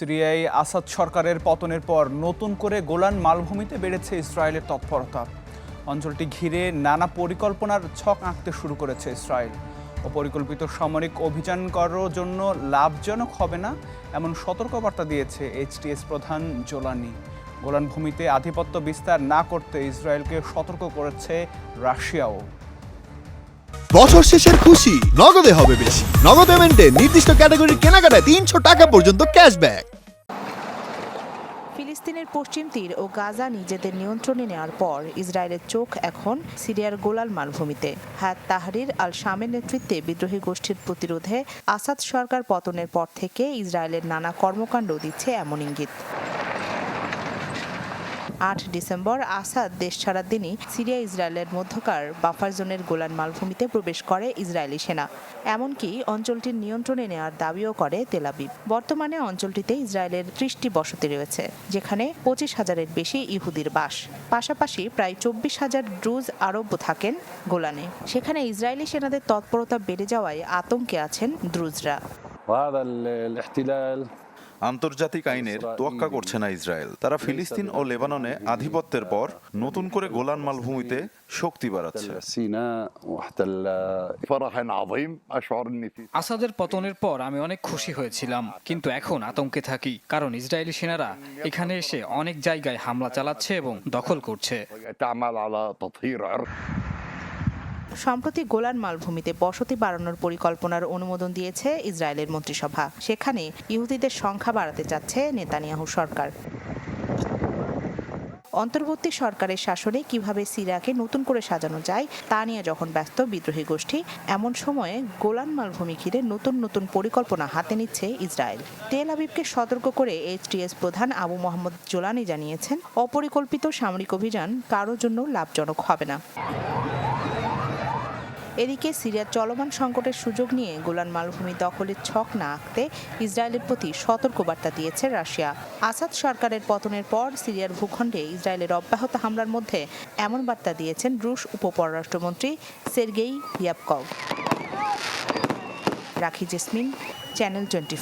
সিরিয়ায় আসাদ সরকারের পতনের পর নতুন করে গোলান মালভূমিতে বেড়েছে ইসরায়েলের তৎপরতা। অঞ্চলটি ঘিরে নানা পরিকল্পনার ছক আঁকতে শুরু করেছে ইসরায়েল। অপরিকল্পিত সামরিক অভিযান করার জন্য লাভজনক হবে না, এমন সতর্কবার্তা দিয়েছে এইচটিএস প্রধান জোলানি। গোলান ভূমিতে আধিপত্য বিস্তার না করতে ইসরায়েলকে সতর্ক করেছে রাশিয়াও। বছর শেষের খুশি। নগদে হবে বেশি। নগদ পেমেন্টে নির্দিষ্ট ক্যাটাগরির কেনাকাটায় তিনশো টাকা পর্যন্ত ক্যাশব্যাক। ফিলিস্তিনের পশ্চিম তীর ও গাজা নিজেদের নিয়ন্ত্রণে নেওয়ার পর ইসরায়েলের চোখ এখন সিরিয়ার গোলাল মালভূমিতে। হাত তাহরির আল শামের নেতৃত্বে বিদ্রোহী গোষ্ঠীর প্রতিরোধে আসাদ সরকার পতনের পর থেকে ইসরায়েলের নানা কর্মকাণ্ড দিচ্ছে এমন ইঙ্গিত। আট ডিসেম্বর আসাদ দেশ ছাড়ার দিনই সিরিয়া, ইসরায়েলের মধ্যকার বাফার জোনের গোলান মালভূমিতে প্রবেশ করে ইসরায়েলি সেনা। এমনকি অঞ্চলটির নিয়ন্ত্রণে নেওয়ার দাবিও করে তেলাবিব বর্তমানে অঞ্চলটিতে ইসরায়েলের ত্রিশটি বসতি রয়েছে, যেখানে পঁচিশ হাজারের বেশি ইহুদির বাস। পাশাপাশি প্রায় চব্বিশ হাজার ড্রুজ আরব্য থাকেন গোলানে। সেখানে ইসরায়েলি সেনাদের তৎপরতা বেড়ে যাওয়ায় আতঙ্কে আছেন দ্রুজরা আন্তর্জাতিক আইনের তোয়াক্কা করছে না ইসরায়েল। তারা ফিলিস্তিন ও লেবাননে আধিপত্যের পর নতুন করে গোলান মালভূমিতে শক্তি বাড়াচ্ছে। আসাদের পতনের পর আমি অনেক খুশি হয়েছিলাম, কিন্তু এখন আতঙ্কে থাকি, কারণ ইসরায়েলি সেনারা এখানে এসে অনেক জায়গায় হামলা চালাচ্ছে এবং দখল করছে। সম্প্রতি গোলান মালভূমিতে বসতি বাড়ানোর পরিকল্পনার অনুমোদন দিয়েছে ইসরায়েলের মন্ত্রিসভা। সেখানে ইহুদিদের সংখ্যা বাড়াতে চাচ্ছে নেতানিয়াহু সরকার। অন্তর্বর্তী সরকারের শাসনে কীভাবে সিরিয়াকে নতুন করে সাজানো যায়, তা নিয়ে যখন ব্যস্ত বিদ্রোহী গোষ্ঠী, এমন সময়ে গোলান মালভূমি ঘিরে নতুন নতুন পরিকল্পনা হাতে নিচ্ছে ইসরায়েল। তেল আবিবকে সতর্ক করে এইচটিএস প্রধান আবু মোহাম্মদ জোলানি জানিয়েছেন, অপরিকল্পিত সামরিক অভিযান কারোর জন্য লাভজনক হবে না। এদিকে সিরিয়ার চলমান সংকটের সুযোগ নিয়ে গোলান মালভূমি দখলের ছক না আঁকতে ইসরায়েলের প্রতি সতর্কবার্তা দিয়েছে রাশিয়া। আসাদ সরকারের পতনের পর সিরিয়ার ভূখণ্ডে ইসরায়েলের অব্যাহত হামলার মধ্যে এমন বার্তা দিয়েছেন রুশ উপপররাষ্ট্রমন্ত্রী সের্গেই ইয়াবকভ রাখি জেসমিন, চ্যানেল টোয়েন্টি